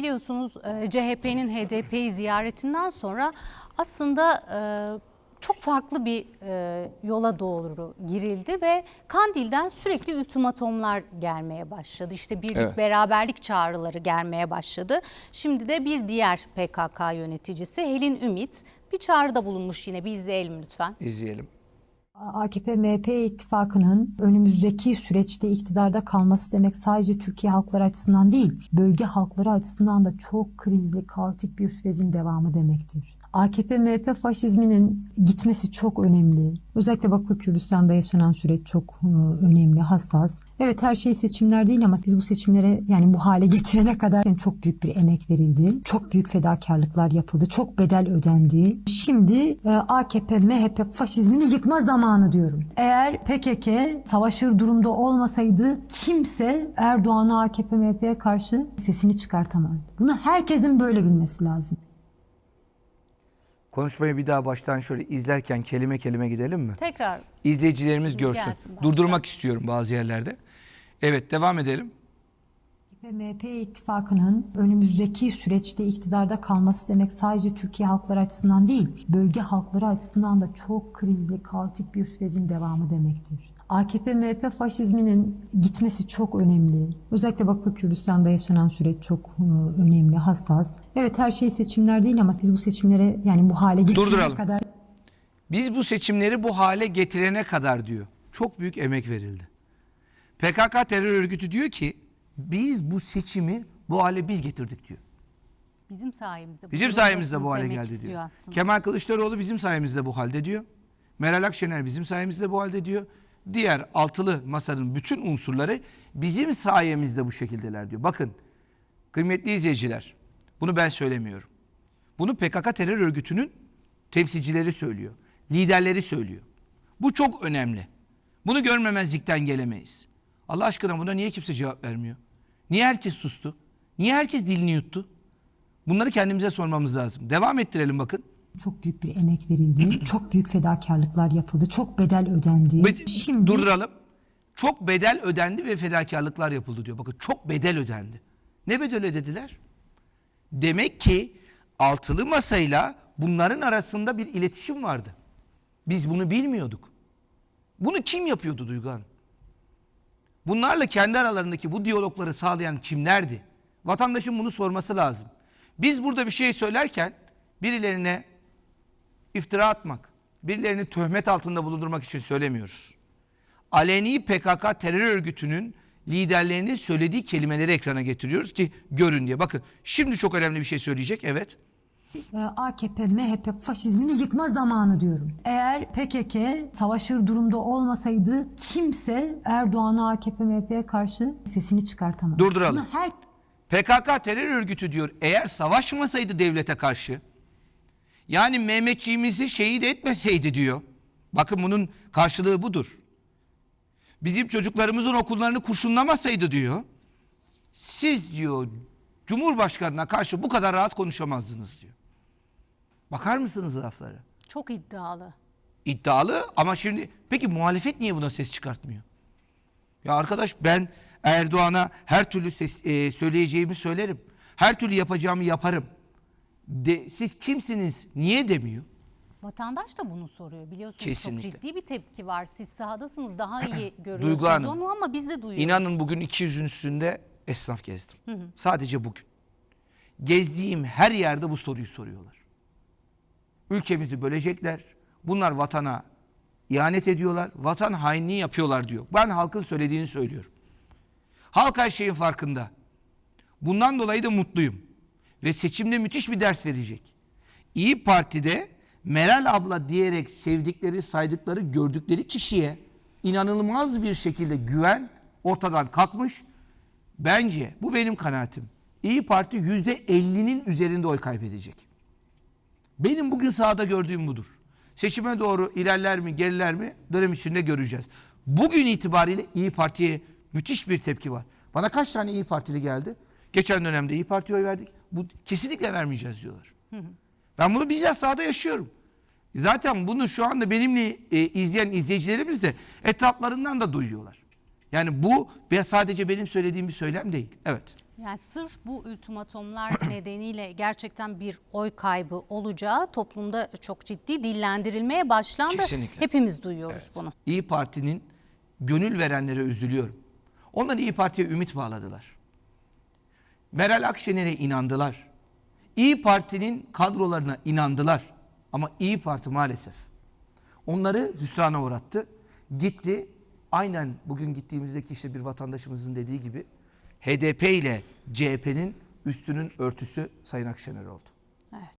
Biliyorsunuz e, CHP'nin HDP'yi ziyaretinden sonra aslında e, çok farklı bir e, yola doğru girildi ve Kandil'den sürekli ultimatomlar gelmeye başladı. İşte birlik Evet. beraberlik çağrıları gelmeye başladı. Şimdi de bir diğer PKK yöneticisi Helin Ümit bir çağrıda bulunmuş yine bir izleyelim lütfen. İzleyelim. AKP-MHP ittifakının önümüzdeki süreçte iktidarda kalması demek sadece Türkiye halkları açısından değil, bölge halkları açısından da çok krizli, kaotik bir sürecin devamı demektir. AKP-MHP faşizminin gitmesi çok önemli. Özellikle Bakü Kürdistan'da yaşanan süreç çok e, önemli, hassas. Evet her şey seçimler değil ama biz bu seçimlere yani bu hale getirene kadar yani çok büyük bir emek verildi. Çok büyük fedakarlıklar yapıldı. Çok bedel ödendi. Şimdi e, AKP, MHP faşizmini yıkma zamanı diyorum. Eğer PKK savaşır durumda olmasaydı kimse Erdoğan'a AKP, MHP'ye karşı sesini çıkartamazdı. Bunu herkesin böyle bilmesi lazım. Konuşmayı bir daha baştan şöyle izlerken kelime kelime gidelim mi? Tekrar İzleyicilerimiz görsün. Gelsin. Durdurmak istiyorum bazı yerlerde. Evet devam edelim. MHP ittifakının önümüzdeki süreçte iktidarda kalması demek sadece Türkiye halkları açısından değil, bölge halkları açısından da çok krizli, kaotik bir sürecin devamı demektir. AKP-MHP faşizminin gitmesi çok önemli. Özellikle Bakü Kürdistan'da yaşanan süreç çok e, önemli, hassas. Evet her şey seçimler değil ama biz bu seçimlere yani bu hale getirene kadar Biz bu seçimleri bu hale getirene kadar diyor. Çok büyük emek verildi. PKK terör örgütü diyor ki biz bu seçimi bu hale biz getirdik diyor. bizim sayemizde. Bizim sayemizde bu hale geldi diyor. aslında. Kemal Kılıçdaroğlu bizim sayemizde bu halde diyor. Meral Akşener bizim sayemizde bu halde diyor. Diğer altılı masanın bütün unsurları bizim sayemizde bu şekildeler diyor. Bakın kıymetli izleyiciler bunu ben söylemiyorum. Bunu PKK terör örgütünün temsilcileri söylüyor. Liderleri söylüyor. Bu çok önemli. Bunu görmemezlikten gelemeyiz. Allah aşkına buna niye kimse cevap vermiyor? Niye herkes sustu? Niye herkes dilini yuttu? Bunları kendimize sormamız lazım. Devam ettirelim bakın. çok büyük bir emek verildi. çok büyük fedakarlıklar yapıldı. Çok bedel ödendi. Be- Şimdi Durduralım. Çok bedel ödendi ve fedakarlıklar yapıldı diyor. Bakın çok bedel ödendi. Ne bedel ödediler? Demek ki altılı masayla bunların arasında bir iletişim vardı. Biz bunu bilmiyorduk. Bunu kim yapıyordu Duygu Hanım? Bunlarla kendi aralarındaki bu diyalogları sağlayan kimlerdi? Vatandaşın bunu sorması lazım. Biz burada bir şey söylerken birilerine iftira atmak, birilerini töhmet altında bulundurmak için söylemiyoruz. Aleni PKK terör örgütünün liderlerinin söylediği kelimeleri ekrana getiriyoruz ki görün diye. Bakın şimdi çok önemli bir şey söyleyecek. Evet. E, AKP, MHP faşizmini yıkma zamanı diyorum. Eğer PKK savaşır durumda olmasaydı kimse Erdoğan'a AKP, MHP'ye karşı sesini çıkartamaz. Durduralım. Bunu her PKK terör örgütü diyor eğer savaşmasaydı devlete karşı yani Mehmetçiğimizi şehit etmeseydi diyor. Bakın bunun karşılığı budur. Bizim çocuklarımızın okullarını kurşunlamasaydı diyor. Siz diyor Cumhurbaşkanına karşı bu kadar rahat konuşamazdınız diyor. Bakar mısınız laflara? Çok iddialı. iddialı ama şimdi peki muhalefet niye buna ses çıkartmıyor? Ya arkadaş ben Erdoğan'a her türlü ses, e, söyleyeceğimi söylerim. Her türlü yapacağımı yaparım. De, siz kimsiniz? Niye demiyor? Vatandaş da bunu soruyor biliyorsunuz Kesinlikle. çok ciddi bir tepki var. Siz sahadasınız daha iyi görüyorsunuz Hanım, onu ama biz de duyuyoruz. İnanın bugün 200'ün üstünde esnaf gezdim. Sadece bugün. Gezdiğim her yerde bu soruyu soruyorlar. Ülkemizi bölecekler. Bunlar vatana ihanet ediyorlar. Vatan hainliği yapıyorlar diyor. Ben halkın söylediğini söylüyorum. Halk her şeyin farkında. Bundan dolayı da mutluyum. Ve seçimde müthiş bir ders verecek. İyi Parti'de Meral abla diyerek sevdikleri, saydıkları, gördükleri kişiye inanılmaz bir şekilde güven ortadan kalkmış. Bence bu benim kanaatim. İyi Parti yüzde 50'nin üzerinde oy kaybedecek. Benim bugün sahada gördüğüm budur. Seçime doğru ilerler mi, geriler mi dönem içinde göreceğiz. Bugün itibariyle İyi Parti'ye müthiş bir tepki var. Bana kaç tane İyi Partili geldi? Geçen dönemde İyi Parti'ye oy verdik. Bu kesinlikle vermeyeceğiz diyorlar. Ben bunu bizzat sahada yaşıyorum. Zaten bunu şu anda benimle e, izleyen izleyicilerimiz de etraflarından da duyuyorlar. Yani bu sadece benim söylediğim bir söylem değil. Evet. Yani sırf bu ultimatomlar nedeniyle gerçekten bir oy kaybı olacağı toplumda çok ciddi dillendirilmeye başlandı. Kesinlikle. Hepimiz duyuyoruz bunu. İyi Parti'nin gönül verenlere üzülüyorum. Onlar İyi Parti'ye ümit bağladılar. Meral Akşener'e inandılar. İyi Parti'nin kadrolarına inandılar. Ama İyi Parti maalesef onları hüsrana uğrattı. Gitti. Aynen bugün gittiğimizdeki işte bir vatandaşımızın dediği gibi HDP ile CHP'nin üstünün örtüsü Sayın Akşener oldu.